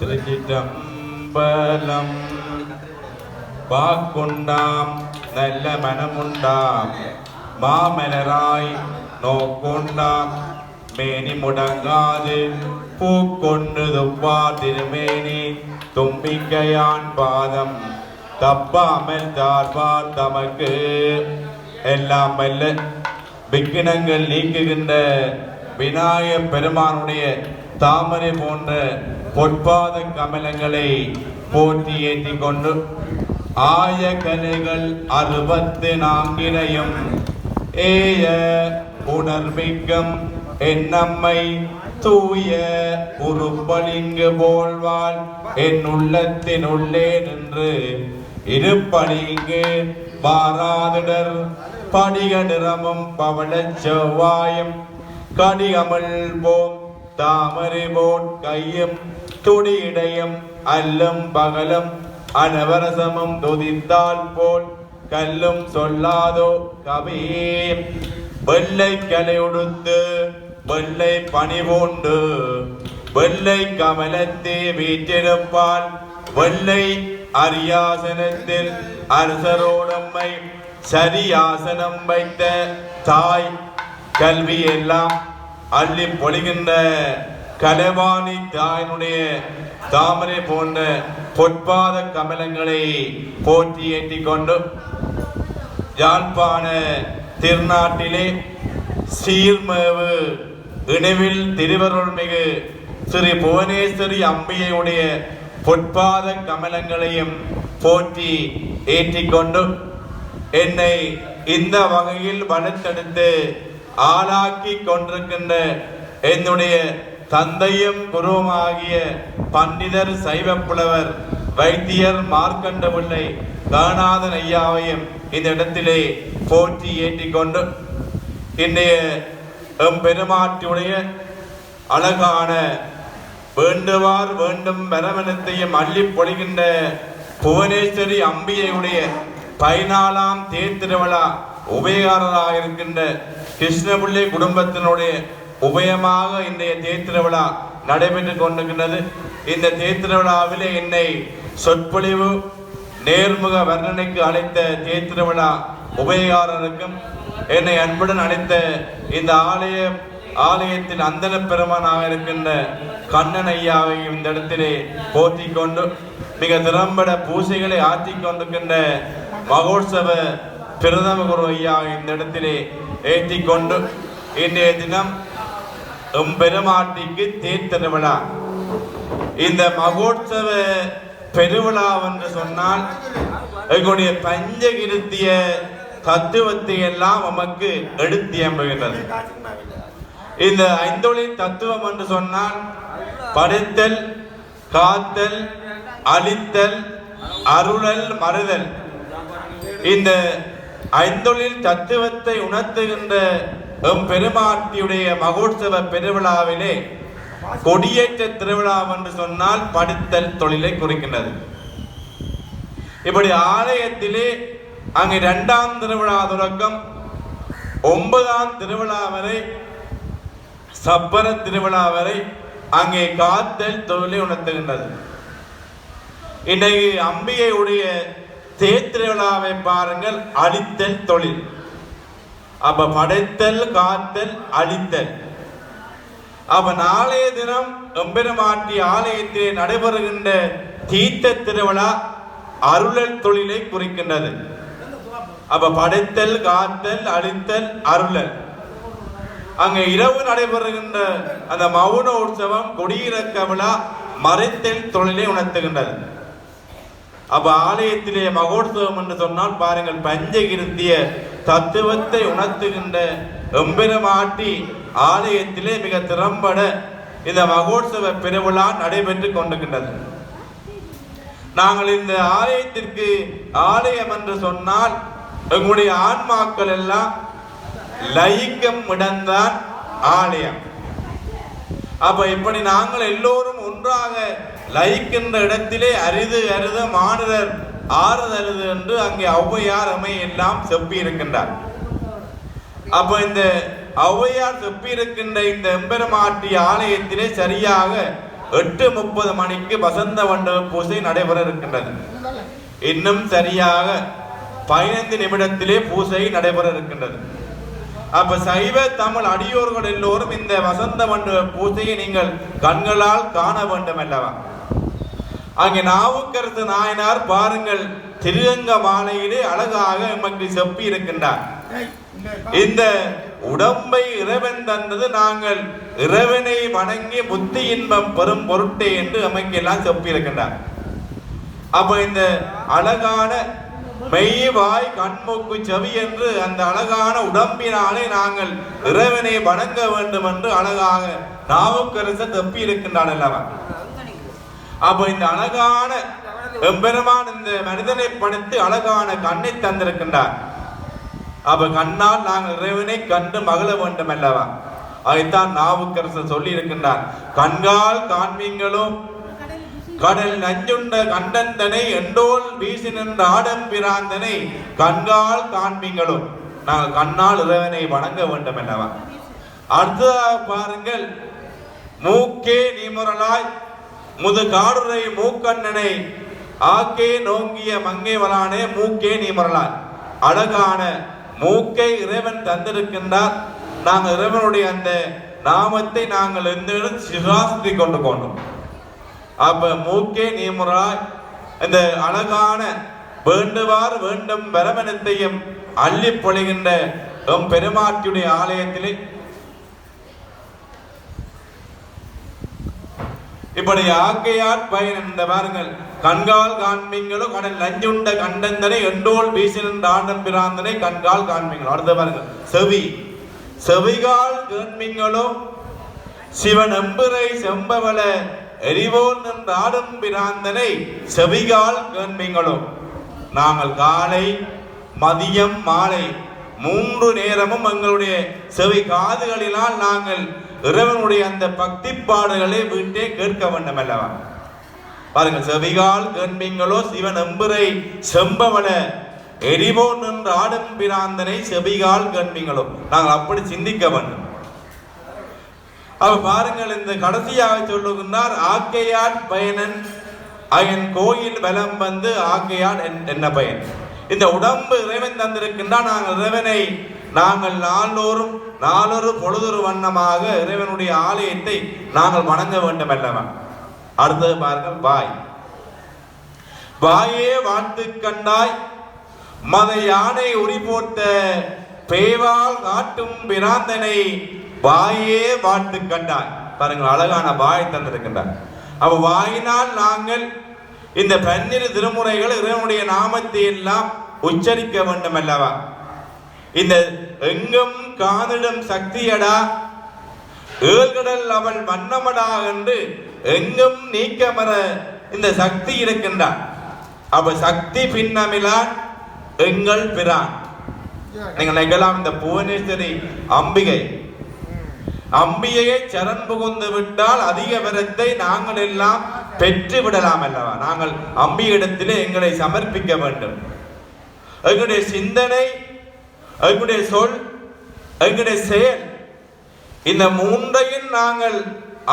திருச்சிற்றம்பலம் வாக்குண்டாம் நல்ல மனமுண்டாம். மாமலராய் நோக்குண்டாம். மேனி முடங்காது பூக்கொண்டு துப்பா திருமேனி. தும்பிக்கையான் பாதம் தப்பாமல் தாழ்வார் தமக்கு. எல்லாம் வல்ல விக்கினங்கள் நீக்குகின்ற விநாய பெருமானுடைய தாமரை போன்ற பொற்பாத கமலங்களை போற்றி ஏற்றி கொண்டு ஆய கலைகள் அறுபத்து நான்கினையும் ஏய உணர்மிக்கம் என்னம்மை தூய உருப்பளிங்கு போல்வாள் என் உள்ளத்தின் உள்ளே நின்று இருப்பலிங்கு பாராதிடர் படிக நிறமும் பவள செவ்வாயும் கடிகமல் போம் தாமரை போட் கையும் துடியிடையும் அல்லும் பகலும் அனவரசமும் துதித்தால் போல் கல்லும் சொல்லாதோ கவியே வெள்ளை கலை உடுத்து வெள்ளை பணி பூண்டு வெள்ளை கமலத்தே வீட்டிருப்பான் வெள்ளை அரியாசனத்தில் அரசரோடம்மை சரியாசனம் வைத்த தாய் கல்வி எல்லாம் அள்ளி பொழிகின்ற கலைவாணி தாயினுடைய தாமரை போன்ற பொற்பாத கமலங்களை போற்றி ஏற்றி கொண்டு யாழ்ப்பாண திருநாட்டிலே சீர்மேவு இணைவில் திருவருள்மிகு ஸ்ரீ புவனேஸ்வரி அம்பிகையுடைய பொற்பாத கமலங்களையும் போற்றி ஏற்றிக்கொண்டு என்னை இந்த வகையில் வலுத்தெடுத்து ஆளாக்கி கொண்டிருக்கின்ற என்னுடைய தந்தையும் குருவுமாகிய பண்டிதர் சைவப்புலவர் வைத்தியர் மார்க்கண்ட பிள்ளை கணநாதன் ஐயாவையும் இந்த இடத்திலே போற்றி ஏற்றிக்கொண்டு இன்றைய எம்பெருமாட்டியுடைய அழகான வேண்டுவார் வேண்டும் வரமனத்தையும் அள்ளி பொழிகின்ற புவனேஸ்வரி அம்பியையுடைய பதினாலாம் தேர்திருவிழா உபயகாரராக இருக்கின்ற கிருஷ்ணபிள்ளை குடும்பத்தினுடைய உபயமாக இன்றைய தேர் நடைபெற்று நடைபெற்றுக் கொண்டிருக்கின்றது. இந்த தேத்திருவிழாவிலே என்னை சொற்பொழிவு நேர்முக வர்ணனைக்கு அழைத்த தேர் உபயகாரருக்கும் என்னை அன்புடன் அழைத்த இந்த ஆலய ஆலயத்தின் அந்தன பெருமானாக இருக்கின்ற கண்ணன் ஐயாவையும் இந்த இடத்திலே போற்றிக் கொண்டு மிக திறம்பட பூசைகளை ஆற்றி கொண்டிருக்கின்ற மகோத்சவ பிரதம குரு ஐயா இந்த இடத்திலே ஏற்றி கொண்டு இன்றைய தினம் எம்பெருமாட்டிக்கு தேர் திருவிழா. இந்த மகோத்சவ பெருவிழா என்று சொன்னால் எங்களுடைய பஞ்சகிருத்திய தத்துவத்தை எல்லாம் நமக்கு எடுத்தியம்புகின்றது இந்த ஐந்தொழில் தத்துவம் என்று சொன்னால் படைத்தல் காத்தல் அழித்தல் அருளல் மறுதல். இந்த ஐந்தொழில் தத்துவத்தை உணர்த்துகின்ற எம் பெருமாட்டியுடைய மகோத்சவ பெருவிழாவிலே கொடியேற்ற திருவிழா என்று சொன்னால் படித்தல் தொழிலை குறிக்கின்றது. இப்படி ஆலயத்திலே அங்கு இரண்டாம் திருவிழா தொடக்கம் ஒன்பதாம் திருவிழா வரை சப்பர திருவிழா வரை அங்கே காத்தல் தொழிலை உணர்த்துகின்றது. இன்றைக்கு அம்பிகையுடைய தேர் திருவிழாவை பாருங்கள் அழித்தல் தொழில். அப்ப படைத்தல் காத்தல் அழித்தல் அப்ப நாளைய தினம் எம்பெருமாட்டி ஆலயத்திலே நடைபெறுகின்ற தீர்த்த திருவிழா அருளல் தொழிலை குறிக்கின்றது. அப்ப படைத்தல் காத்தல் அழித்தல் அருளல். அங்க இரவு நடைபெறுகின்ற அந்த மௌன உற்சவம் கொடியிறக்க விழா மறைத்தல் தொழிலை உணர்த்துகின்றது. அப்ப ஆலயத்திலே மகோத்சவம் என்று சொன்னால் பாருங்கள் பஞ்சகிருத்திய தத்துவத்தை உணர்த்துகின்ற எம்பெருமாட்டி ஆலயத்திலே மிக திறம்பட இந்த மகோத்சவ பெருவிழா நடைபெற்று கொண்டிருக்கின்றது. நாங்கள் இந்த ஆலயத்திற்கு ஆலயம் என்று சொன்னால் எங்களுடைய ஆன்மாக்கள் எல்லாம் லயிக்கம் இடம்தான் ஆலயம். அப்ப இப்படி நாங்கள் எல்லோரும் ஒன்றாக லயிக்கின்ற இடத்திலே அரிது அரித மாநிலர் ஆறுதருது என்று அங்கே ஔவையார் அமை எல்லாம் செப்பி இருக்கின்றார் அப்ப இந்த ஔவையார் செப்பியிருக்கின்ற இந்த எம்பெருமாட்டி ஆலயத்திலே சரியாக எட்டு முப்பது மணிக்கு வசந்த மண்டப பூசை நடைபெற இருக்கின்றது. இன்னும் சரியாக பதினைந்து நிமிடத்திலே பூசை நடைபெற இருக்கின்றது. அப்ப சைவ தமிழ் அடியோர்கள் எல்லோரும் இந்த வசந்த மண்டப பூசையை நீங்கள் கண்களால் காண வேண்டும் அல்லவா அங்கே நாவுக்கரசு நாயனார் பாருங்கள் திருஅங்க மாலையிலே அழகாக எமக்கு செப்பி இருக்கின்றார். இந்த உடம்பை இறைவன் தந்தது நாங்கள் இறைவனை வணங்கி புத்தி இன்பம் பெறும் பொருட்டே என்று எல்லாம் செப்பி இருக்கின்றார். அப்ப இந்த அழகான மெய் வாய் கண்மூக்கு செவி என்று அந்த அழகான உடம்பினாலே நாங்கள் இறைவனை வணங்க வேண்டும் என்று அழகாக நாவுக்கரசர் தப்பி இருக்கின்றான் அல்லவா அப்போ இந்த அழகான எம்பெருமான் இந்த மனிதனை படைத்து அழகான கண்ணை தந்திருக்கின்றார். அப்ப கண்ணால் நாங்கள் இறைவனை கண்டு மகிழ வேண்டும் அல்லவா? அதைத்தான் நாவுக்கரசர் சொல்லி இருக்கின்றார் கண்கால் காண்பீங்களும் கடல் நஞ்சுண்ட கண்டந்தனை எண்டோல் வீசி நின்ற ஆடம் பிராந்தனை கண்கால் காண்மீங்களும் நாங்கள் கண்ணால் இறைவனை வணங்க வேண்டும் அல்லவா? அடுத்ததாக பாருங்கள். மூக்கே நீமுறலாய் முது காடுரை மூக்கண்ணனை ஆக்கே நோங்கிய மங்கை வளானே மூக்கே நீமுரலாய் அழகான மூக்கை இறைவன் தந்திருக்கின்றார். நாங்கள் இறைவனுடைய அந்த நாமத்தை நாங்கள் எந்த சிவாசித்து கொண்டு கொண்டோம். அப்ப மூக்கே நீமுறாய் இந்த அழகான வேண்டுவார் வேண்டும் வரமனத்தையும் அள்ளி பொழிகின்ற எம் பெருமாட்டியுடைய ஆலயத்திலே இப்படி ஆக்கையார் பயன் என்ற பாருங்கள். கண்கால் காண்பீங்களோ கடல் நஞ்சுண்ட கண்டந்தனை எண்டோல் வீசினின்ற ஆண்டன் பிராந்தனை கண்கால் காண்பீங்களோ. அடுத்த பாருங்கள். செவி. செவிகால் கேண்பீங்களோ சிவன் எம்புரை செம்பவள எரிவோன் நின்ற ஆடும் பிராந்தனை செவிகால் கேண்பீங்களோ நாங்கள் காலை மதியம் மாலை மூன்று நேரமும் எங்களுடைய செவி காதுகளினால் நாங்கள் இறைவனுடைய அந்த பக்தி பாடுகளை வீட்டே கேட்க வேண்டும் அல்லவா? பாருங்க செவிகால் கேண்பீங்களோ சிவன் எம்புரை செம்பவள எரிவோன் என்று ஆடும் பிராந்தனை செவிகால் கேண்பீங்களோ நாங்கள் அப்படி சிந்திக்க வேண்டும். அவ பாருங்கள் இந்த கடைசியாக சொல்லுகின்றார் ஆக்கையான் பயனன் அயன் கோயில் பலம் வந்து ஆக்கையான் என்- என்ன பயன்? இந்த உடம்பு இறைவன் தந்திருக்கின்றான். நாங்கள் இறைவனை நாங்கள் நாளோறும் நாளொரு பொழுதொரு வண்ணமாக இறைவனுடைய ஆலயத்தை நாங்கள் வணங்க வேண்டும் அல்லவா அடுத்தது பாருங்கள் வாய். வாயே வாழ்த்து கண்டாய் மத யானை உரி போட்ட பேவால் காட்டும் பிராந்தனை வாயே வாழ்த்து கண்டாய். பாருங்கள் அழகான வாய் தந்திருக்கின்றார். அவ வாயினால் நாங்கள் இந்த பன்னிரு திருமுறைகள் இறைவனுடைய நாமத்தை எல்லாம் உச்சரிக்க வேண்டும் அல்லவா இந்த எங்கும் காதிடும் சக்தியடா? ஏழ்கடல் அவள் வண்ணமடா என்று எங்கும் நீக்கமர இந்த சக்தி இருக்கின்றார் அவ சக்தி பின்னமிலான் எங்கள் பிரான். நீங்கள் நினைக்கலாம் இந்த புவனேஸ்வரி அம்பிகை. அம்பிகையை சரண் புகுந்து விட்டால் அதிக வரத்தை நாங்கள் எல்லாம் பெற்று விடலாம் அல்லவா? நாங்கள் அம்பியிடத்திலே எங்களை சமர்ப்பிக்க வேண்டும். எங்களுடைய சிந்தனை எங்களுடைய சொல் எங்களுடைய செயல் இந்த மூன்றையும் நாங்கள்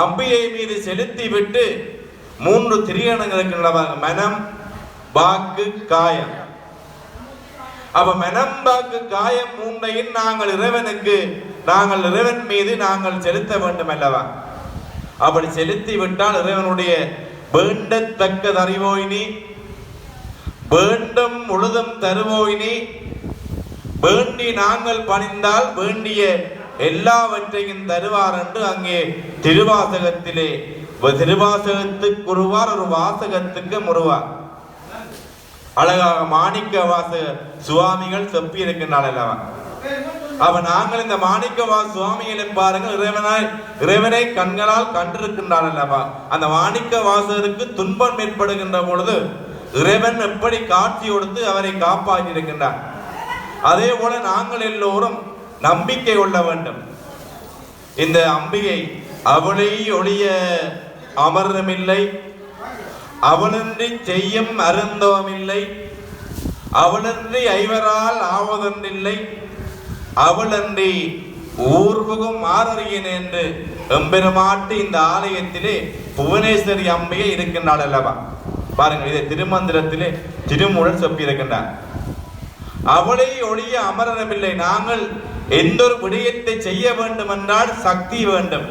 அம்பியை மீது செலுத்தி விட்டு மூன்று திரியணங்களுக்கு நடவாங்க மனம் வாக்கு காயம். அப்ப மனம் வாக்கு காயம் மூன்றையும் நாங்கள் இறைவனுக்கு நாங்கள் இறைவன் மீது நாங்கள் செலுத்த வேண்டும் அல்லவா? அப்படி செலுத்தி விட்டால் இறைவனுடைய வேண்டத்தக்க அறிவோய் வேண்டும் முழுதும் தருவோயினி. வேண்டி நாங்கள் பணிந்தால் வேண்டிய எல்லாவற்றையும் தருவார் என்று அங்கே திருவாசகத்திலே திருவாசகத்துக்கு ஒருவார் ஒரு வாசகத்துக்கு முருவார் அழகாக மாணிக்க வாசக சுவாமிகள் செப்பி இருக்கின்றாள் அல்லவா அவ நாங்கள் இந்த மாணிக்கவா சுவாமிகளை பாருங்கள் இறைவனாய் இறைவனை கண்களால் கண்டிருக்கின்றான் அல்லவா? அந்த மாணிக்க வாசகருக்கு துன்பம் ஏற்படுகின்ற பொழுது இறைவன் எப்படி காட்சி கொடுத்து அவரை காப்பாற்றி இருக்கின்றான் அதே போல நாங்கள் எல்லோரும் நம்பிக்கை கொள்ள வேண்டும். இந்த அம்பிகை அவளை ஒளிய அமர்ந்தமில்லை. அவளின்றி செய்யும் அருந்தவமில்லை அவளின்றி ஐவரால் ஆவதொன்றில்லை. அவளன்றி ஊர்வகம் மாறறியன் என்று எம்பெருமாட்டு இந்த ஆலயத்திலே புவனேஸ்வரி அம்மையே இருக்கின்றாள் அல்லவா? பாருங்கள் இதை திருமந்திரத்திலே திருமுழல் சொப்பியிருக்கின்றார். அவளை ஒழிய அமரனமில்லை. நாங்கள் எந்த ஒரு விடயத்தை செய்ய வேண்டும் என்றால் சக்தி வேண்டும்.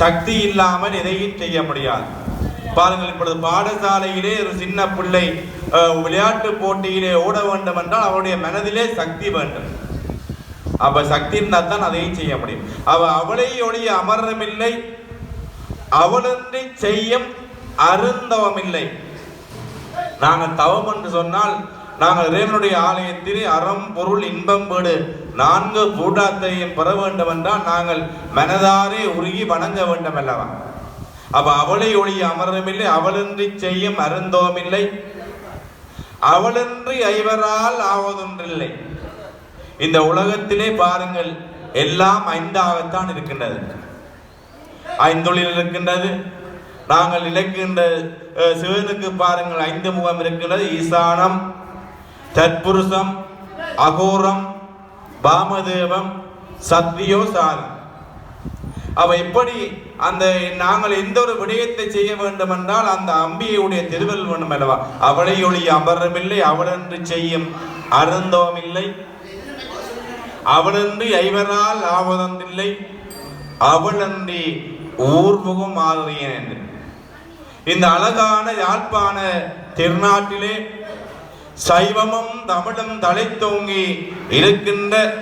சக்தி இல்லாமல் எதையும் செய்ய முடியாது. பாருங்கள் இப்பொழுது பாடசாலையிலே ஒரு சின்ன பிள்ளை விளையாட்டு போட்டியிலே ஓட வேண்டும் என்றால் அவருடைய மனதிலே சக்தி வேண்டும். அப்ப சக்தி இருந்தால் தான் அதையும் செய்ய முடியும். அவ அவளை ஒழிய அமரமில்லை அவளன்றி செய்யும் அருந்தவமில்லை. நாங்கள் தவம் என்று சொன்னால் நாங்கள் இறைவனுடைய ஆலயத்தில் அறம் பொருள் இன்பம் வீடு நான்கு பூட்டாத்தையும் பெற வேண்டும் என்றால் நாங்கள் மனதாரே உருகி வணங்க வேண்டும் அல்லவா அப்ப அவளை ஒழிய அமரமில்லை அவளின்றி செய்யும் அருந்தோமில்லை அவளின்றி ஐவரால் ஆவதொன்றில்லை. இந்த உலகத்திலே பாருங்கள் எல்லாம் ஐந்தாகத்தான் இருக்கின்றது. ஐந்தொழில் இருக்கின்றது நாங்கள் இலக்கின்ற சிவனுக்கு பாருங்கள் ஐந்து முகம் இருக்கின்றது. ஈசானம் தற்புருஷம் அகோரம் பாமதேவம் சத்தியோ சாரம். அவ எப்படி அந்த நாங்கள் எந்த ஒரு விடயத்தை செய்ய வேண்டும் என்றால் அந்த அம்பியுடைய திருவல் வேண்டும் அல்லவா அவளை ஒளி அமரமில்லை அவளென்று செய்யும் அருந்தோமில்லை. அவளன்றி ஐவரால் ஆவதொன்றில்லை அவளன்றி ஊர்முகம் ஆதறியன் என்று. இந்த அழகான யாழ்ப்பாண திருநாட்டிலே சைவமும் தமிழும் தலைத்தோங்கி இருக்கின்ற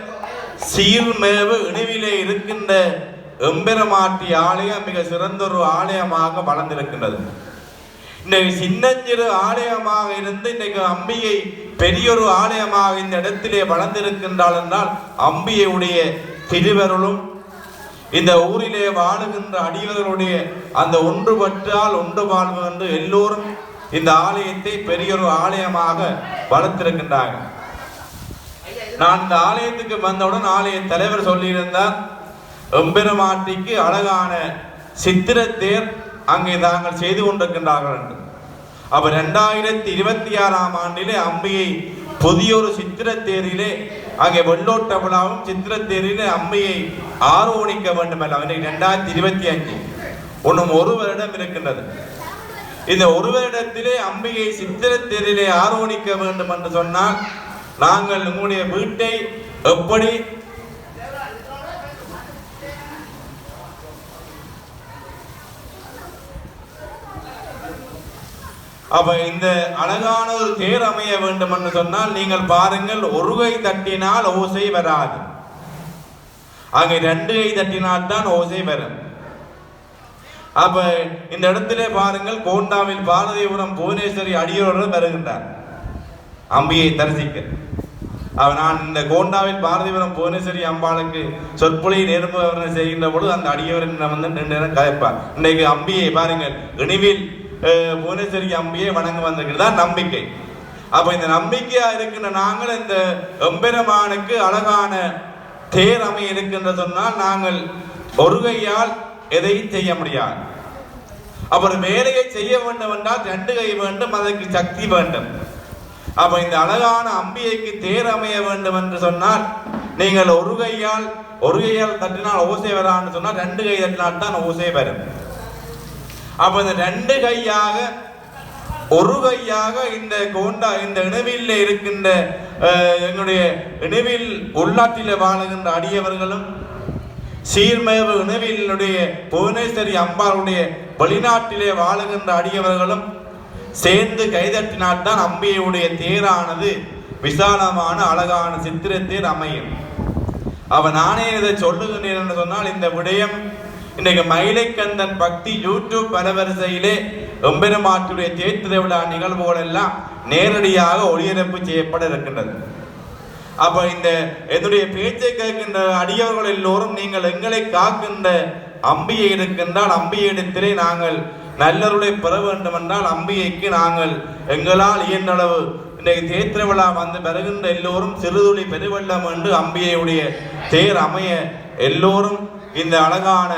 சீர்மேவு இணைவிலே இருக்கின்ற எம்பெருமாட்டி ஆலயம் மிக சிறந்த ஒரு ஆலயமாக வளர்ந்திருக்கின்றது. இன்னைக்கு சின்னஞ்சிறு ஆலயமாக இருந்து இன்னைக்கு அம்பியை பெரியொரு ஆலயமாக இந்த இடத்திலே வளர்ந்திருக்கின்றாள் என்றால் அம்பியுடைய திருவருளும் இந்த ஊரிலே வாழுகின்ற அடியவர்களுடைய அந்த ஒன்றுபட்டால் ஒன்று வாழ்வு என்று எல்லோரும் இந்த ஆலயத்தை பெரியொரு ஆலயமாக வளர்த்திருக்கின்றார்கள். நான் இந்த ஆலயத்துக்கு வந்தவுடன் ஆலய தலைவர் சொல்லியிருந்தார் எம்பெருமாட்டிக்கு அழகான சித்திரத்தேர் அங்கே தாங்கள் செய்து கொண்டிருக்கின்றார்கள் என்று. அப்ப ரெண்டாயிரத்தி இருபத்தி ஆறாம் ஆண்டிலே அம்பியை புதியொரு சித்திரத்தேரிலே அங்கே வெள்ளோட்ட விழாவும் சித்திரத்தேரிலே அம்மையை ஆர்வணிக்க வேண்டும் அல்ல. ரெண்டாயிரத்தி இருபத்தி அஞ்சு ஒன்றும் ஒரு வருடம் இருக்கின்றது. இந்த ஒரு வருடத்திலே அம்பையை சித்திரத்தேரிலே ஆர்வணிக்க வேண்டும் என்று சொன்னால் நாங்கள் உங்களுடைய வீட்டை எப்படி அப்ப இந்த அழகான ஒரு தேர் அமைய வேண்டும் என்று சொன்னால் நீங்கள் பாருங்கள் ஒரு கை தட்டினால் ஓசை வராது. அங்கே ரெண்டு கை தட்டினால் தான் ஓசை வரும். அப்ப இந்த இடத்திலே பாருங்கள் கோண்டாவில் பாரதிபுரம் புவனேஸ்வரி அடியோடு வருகின்றார். அம்பியை தரிசிக்க. அவ நான் இந்த கோண்டாவில் பாரதிபுரம் புவனேஸ்வரி அம்பாளுக்கு சொற்பொழி நேர்முக செய்கின்ற பொழுது அந்த அடியவரின் வந்து ரெண்டு நேரம் கலைப்பார் இன்றைக்கு அம்பியை பாருங்கள் இனிவில் புவனேஸ்வரி அம்பியை வணங்க வந்திருக்கிறது? தான் நம்பிக்கை. அப்ப இந்த நம்பிக்கையா இருக்கின்ற நாங்கள் இந்த எம்பெருமானுக்கு அழகான தேர் அமைய இருக்கின்ற சொன்னால் நாங்கள் ஒரு கையால் எதையும் செய்ய முடியாது. அப்புறம் வேலையை செய்ய வேண்டும் என்றால் ரெண்டு கை வேண்டும் அதற்கு சக்தி வேண்டும். அப்ப இந்த அழகான அம்பிகைக்கு தேர் அமைய வேண்டும் என்று சொன்னால் நீங்கள் ஒரு கையால் ஒரு கையால் தட்டினால் ஓசை வரான்னு சொன்னால் ரெண்டு கை தட்டினால் தான் ஓசை வரும். அப்ப இந்த ரெண்டு கையாக ஒரு கையாக இந்த கோண்டா இந்த இணைவில் இருக்கின்ற என்னுடைய எங்களுடைய இணைவில் உள்நாட்டில் வாழுகின்ற அடியவர்களும் சீர்மேவு இணைவிலுடைய புவனேஸ்வரி அம்பாளுடைய வெளிநாட்டிலே வாழுகின்ற அடியவர்களும் சேர்ந்து கைதட்டினால்தான் அம்பியுடைய தேரானது விசாலமான அழகான சித்திரத்தில் அமையும். அவன் நானே இதை சொல்லுகிறேன் என்று சொன்னால் இந்த விடயம் இன்றைக்கு மயிலைக்கந்தன் பக்தி யூடியூப் பரவரிசையிலே எம்பெருமாற்றுடைய தேய்திரை விழா நிகழ்வுகள் எல்லாம் நேரடியாக ஒளிபரப்பு செய்யப்பட இருக்கின்றது. அப்ப இந்த என்னுடைய பேச்சை கேட்கின்ற அடியவர்கள் எல்லோரும் நீங்கள் எங்களை காக்கின்ற அம்பியை இருக்கின்றால் அம்பியிடத்திலே நாங்கள் நல்லருளை பெற வேண்டும் என்றால் அம்பிகைக்கு நாங்கள் எங்களால் இயன்றளவு இன்றைக்கு தேத்திர விழா வந்து பெறுகின்ற எல்லோரும் சிறுதுளி பெருவெள்ளம் என்று அம்பிகையுடைய தேர் அமைய எல்லோரும் இந்த அழகான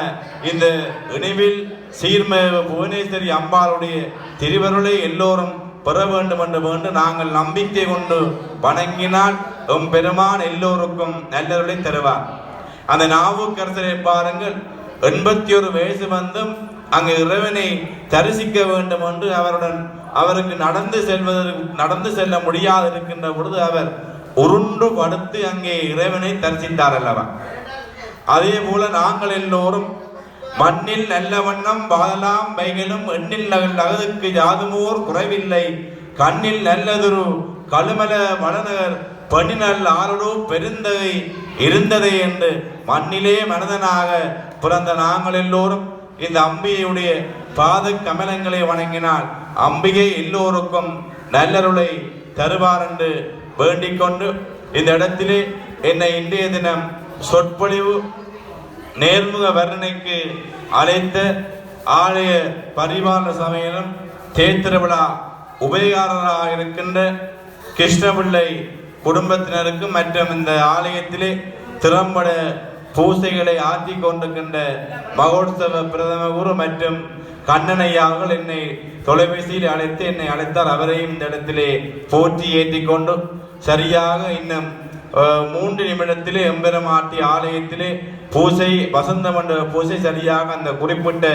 இந்த இணைவில் சீர்மேவ புவனேஸ்வரி அம்பாளுடைய திருவருளை எல்லோரும் பெற வேண்டும் என்று வேண்டு நாங்கள் நம்பிக்கை கொண்டு வணங்கினால் எம் பெருமான் எல்லோருக்கும் நல்லருளை தருவார். அந்த நாவுக்கரசரை பாருங்கள். எண்பத்தி ஒரு வயசு வந்தும் அங்கு இறைவனை தரிசிக்க வேண்டும் என்று அவருடன் அவருக்கு நடந்து செல்வதற்கு நடந்து செல்ல முடியாது இருக்கின்ற பொழுது அவர் உருண்டு படுத்து அங்கே இறைவனை தரிசித்தார் அல்லவா? அதே போல நாங்கள் எல்லோரும் மண்ணில் நல்ல வண்ணம் வாழலாம் வைகளும் எண்ணில் நகல் அகதுக்கு யாதுமோர் குறைவில்லை. கண்ணில் நல்லதொரு கழுமல வளநகர் பணிநல் ஆரடோ பெருந்தகை இருந்ததே என்று மண்ணிலே மனிதனாக பிறந்த நாங்கள் எல்லோரும் இந்த அம்பிகையுடைய பாத கமலங்களை வணங்கினால் அம்பிகை எல்லோருக்கும் நல்லருளை தருவார் என்று வேண்டிக் கொண்டு இந்த இடத்திலே என்னை இன்றைய தினம் சொற்பொழிவு நேர்முக வர்ணனைக்கு அழைத்த ஆலய பரிவார சமையலும் தேத்திர விழா உபயகாரராக இருக்கின்ற கிருஷ்ணபிள்ளை குடும்பத்தினருக்கும் மற்றும் இந்த ஆலயத்திலே திறம்பட பூசைகளை ஆற்றி கொண்டிருக்கின்ற மகோத்சவ பிரதம குரு மற்றும் கண்ணனையாவர்கள் என்னை தொலைபேசியில் அழைத்து என்னை அழைத்தார். அவரையும் இந்த இடத்திலே போற்றி ஏற்றி கொண்டு சரியாக இன்னும் மூன்று நிமிடத்திலே எம்பெருமாட்டி ஆலயத்திலே பூசை வசந்த மண்டப பூசை சரியாக அந்த குறிப்பிட்ட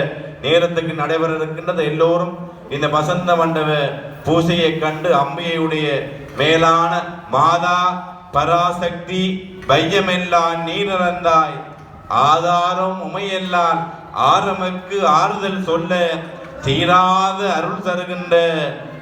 நேரத்துக்கு நடைபெற இருக்கின்றது எல்லோரும் இந்த வசந்த மண்டப பூசையை கண்டு அம்பையுடைய மேலான மாதா பராசக்தி வையமெல்லாம் நீரிறந்தாய் ஆதாரம் உமையெல்லாம் ஆரமக்கு ஆறுதல் சொல்ல தீராத அருள் தருகின்ற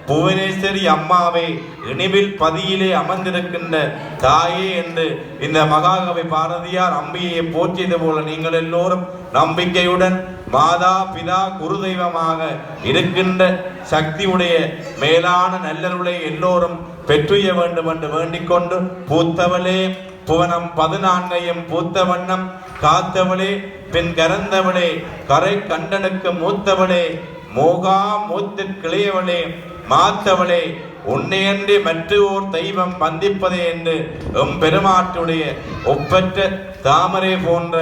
புவனேஸ்வரி அம்மாவை இனிவில் பதியிலே அமர்ந்திருக்கின்ற தாயே என்று இந்த மகாகவி பாரதியார் அம்பியை போற்றியது போல நீங்கள் எல்லோரும் நம்பிக்கையுடன் மாதா பிதா குரு தெய்வமாக இருக்கின்ற சக்தியுடைய மேலான நல்லருளை எல்லோரும் பெற்றுய வேண்டும் என்று வேண்டிக்கொண்டு பூத்தவளே புவனம் பதினான்கையும் பூத்த வண்ணம் காத்தவளே பின் கரந்தவளே கரை கண்டனுக்கு மூத்தவளே மோகா மூத்து கிளையவளே மாத்தவளே உன்னையன்றி மற்ற ஓர் தெய்வம் வந்திப்பதே என்று எம் பெருமாட்டுடைய ஒப்பற்ற தாமரை போன்ற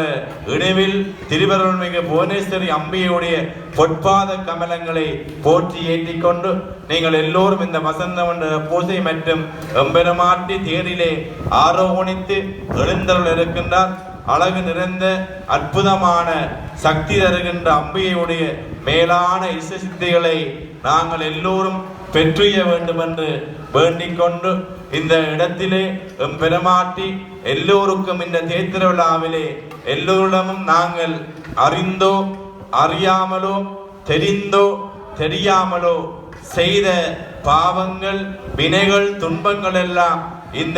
இணைவில் திருவருள்மிகு புவனேஸ்வரி அம்பியுடைய பொற்பாத கமலங்களை போற்றி ஏற்றிக் கொண்டு நீங்கள் எல்லோரும் இந்த வசந்த மண்டல பூசை மற்றும் எம்பெருமாட்டி தேரிலே ஆரோகணித்து எழுந்தருள் இருக்கின்றார். அழகு நிறைந்த அற்புதமான சக்தி தருகின்ற அம்பியுடைய மேலான இசை சித்திகளை நாங்கள் எல்லோரும் பெற்றுய வேண்டும் என்று வேண்டிக் கொண்டு இந்த இடத்திலே எம் பெருமாட்டி எல்லோருக்கும் இந்த தேத்திர விழாவிலே எல்லோரிடமும் நாங்கள் அறிந்தோ அறியாமலோ தெரிந்தோ தெரியாமலோ செய்த பாவங்கள் வினைகள் துன்பங்கள் எல்லாம் இந்த